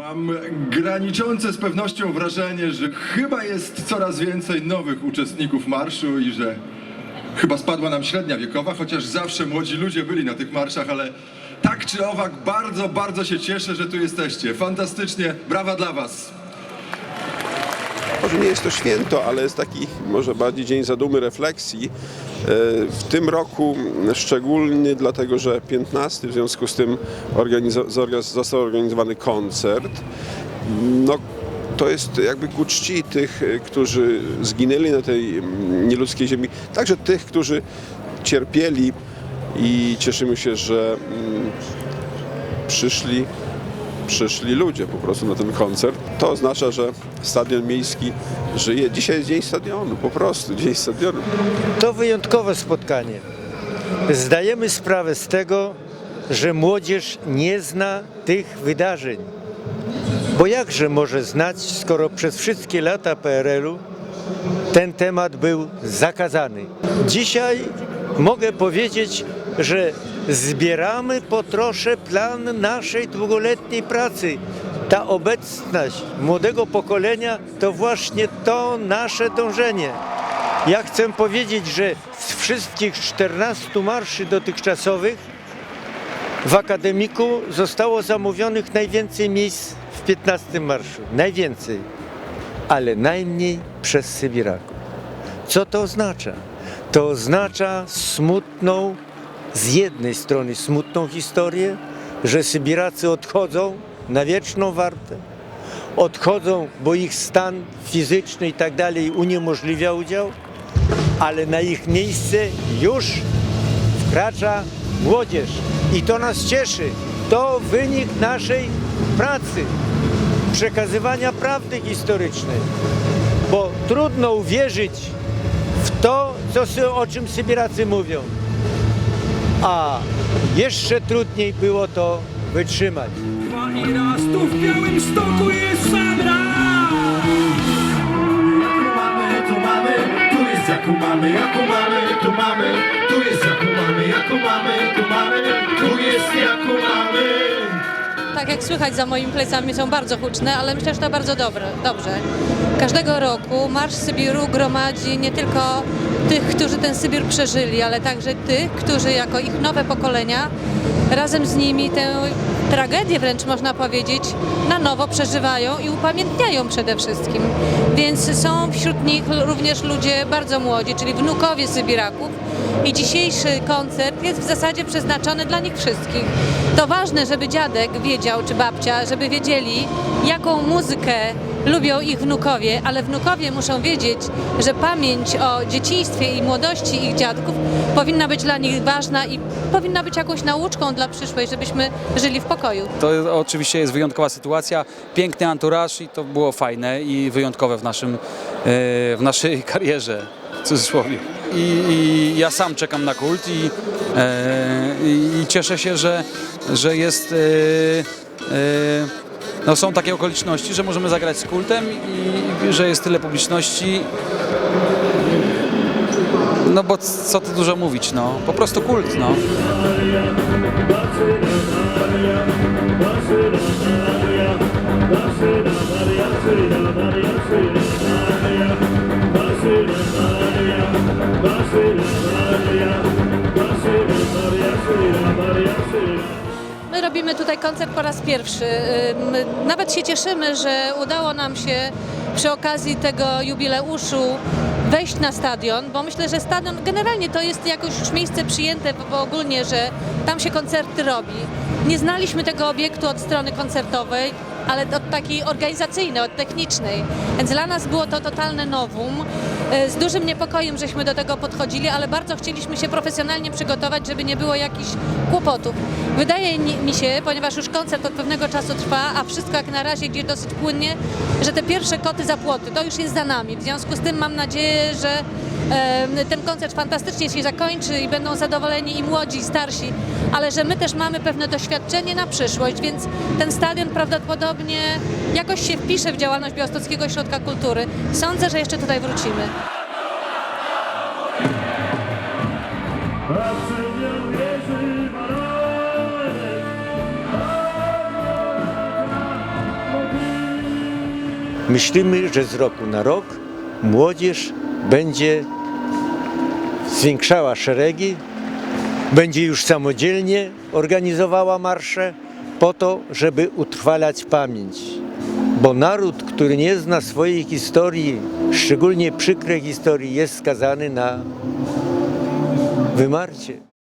Mam graniczące z pewnością wrażenie, że chyba jest coraz więcej nowych uczestników marszu i że chyba spadła nam średnia wiekowa, chociaż zawsze młodzi ludzie byli na tych marszach, ale tak czy owak bardzo, bardzo się cieszę, że tu jesteście. Fantastycznie, brawa dla Was. Może nie jest to święto, ale jest taki może bardziej dzień zadumy, refleksji. E, W tym roku szczególny, dlatego że 15, w związku z tym został organizowany koncert. No, to jest jakby ku czci tych, e, którzy zginęli na tej mm, nieludzkiej ziemi, także tych, którzy cierpieli i cieszymy się, że mm, przyszli przyszli ludzie po prostu na ten koncert. To oznacza, że stadion miejski żyje. Dzisiaj jest dzień stadionu, po prostu dzień stadionu. To wyjątkowe spotkanie. Zdajemy sprawę z tego, że młodzież nie zna tych wydarzeń. Bo jakże może znać, skoro przez wszystkie lata PRL-u ten temat był zakazany. Dzisiaj mogę powiedzieć, że zbieramy po trosze plan naszej długoletniej pracy. Ta obecność młodego pokolenia to właśnie to nasze dążenie. Ja chcę powiedzieć, że z wszystkich 14 marszy dotychczasowych w akademiku zostało zamówionych najwięcej miejsc w 15 marszu. Najwięcej, ale najmniej przez Sybiraków. Co to oznacza? To oznacza smutną, z jednej strony smutną historię, że Sybiracy odchodzą na wieczną wartę. Odchodzą, bo ich stan fizyczny i tak dalej uniemożliwia udział, ale na ich miejsce już wkracza młodzież. I to nas cieszy. To wynik naszej pracy, przekazywania prawdy historycznej. Bo trudno uwierzyć w to, co, o czym Sybiracy mówią. A jeszcze trudniej było to wytrzymać. I raz tu w Białym Stoku jest sam raz Jaką mamy, tu mamy, tu jest jaką mamy, jaką mamy, tu mamy, tu jest jaką mamy, jaką mamy, tu mamy, tu jest jaką mamy. Tak jak słychać za moimi plecami są bardzo huczne, ale myślę, że to bardzo dobre, dobrze. Każdego roku Marsz Sybiru gromadzi nie tylko tych, którzy ten Sybir przeżyli, ale także tych, którzy jako ich nowe pokolenia razem z nimi tę tragedię wręcz można powiedzieć na nowo przeżywają i upamiętniają przede wszystkim. Więc są wśród nich również ludzie bardzo młodzi, czyli wnukowie Sybiraków, i dzisiejszy koncert jest w zasadzie przeznaczony dla nich wszystkich. To ważne, żeby dziadek wiedział, czy babcia, żeby wiedzieli, jaką muzykę lubią ich wnukowie, ale wnukowie muszą wiedzieć, że pamięć o dzieciństwie i młodości ich dziadków powinna być dla nich ważna i powinna być jakąś nauczką dla przyszłej, żebyśmy żyli w pokoju. To oczywiście jest wyjątkowa sytuacja, piękny anturaż i to było fajne i wyjątkowe w, naszym, e, w naszej karierze, w cudzysłowie. I, I ja sam czekam na kult i, e, i, cieszę się, że, że jest... E, e, no są takie okoliczności, że możemy zagrać z kultem i że jest tyle publiczności. No bo co tu dużo mówić, no. Po prostu kult, no. Robimy tutaj koncert po raz pierwszy. Nawet się cieszymy, że udało nam się przy okazji tego jubileuszu wejść na stadion, bo myślę, że stadion generalnie to jest jakoś już miejsce przyjęte w- ogólnie, że tam się koncerty robi. Nie znaliśmy tego obiektu od strony koncertowej, ale od takiej organizacyjnej, od technicznej. Więc dla nas było to totalne nowum. E, Z dużym niepokojem żeśmy do tego podchodzili, ale bardzo chcieliśmy się profesjonalnie przygotować, żeby nie było jakichś kłopotów. Wydaje mi się, ponieważ już koncert od pewnego czasu trwa, a wszystko jak na razie idzie dosyć płynnie, że te pierwsze koty za płoty to już jest za nami. W związku z tym mam nadzieję, że ten koncert fantastycznie się zakończy i będą zadowoleni i młodzi, i starsi, ale że my też mamy pewne doświadczenie na przyszłość, więc ten stadion jakoś się wpisze w działalność Białostockiego Ośrodka Kultury. Sądzę, że jeszcze tutaj wrócimy. myślimy, że z roku na rok młodzież będzie zwiększała szeregi, będzie już samodzielnie organizowała marsze po to, żeby utrwalać pamięć. Bo naród, który nie zna swojej historii, szczególnie przykrej historii, jest skazany na wymarcie.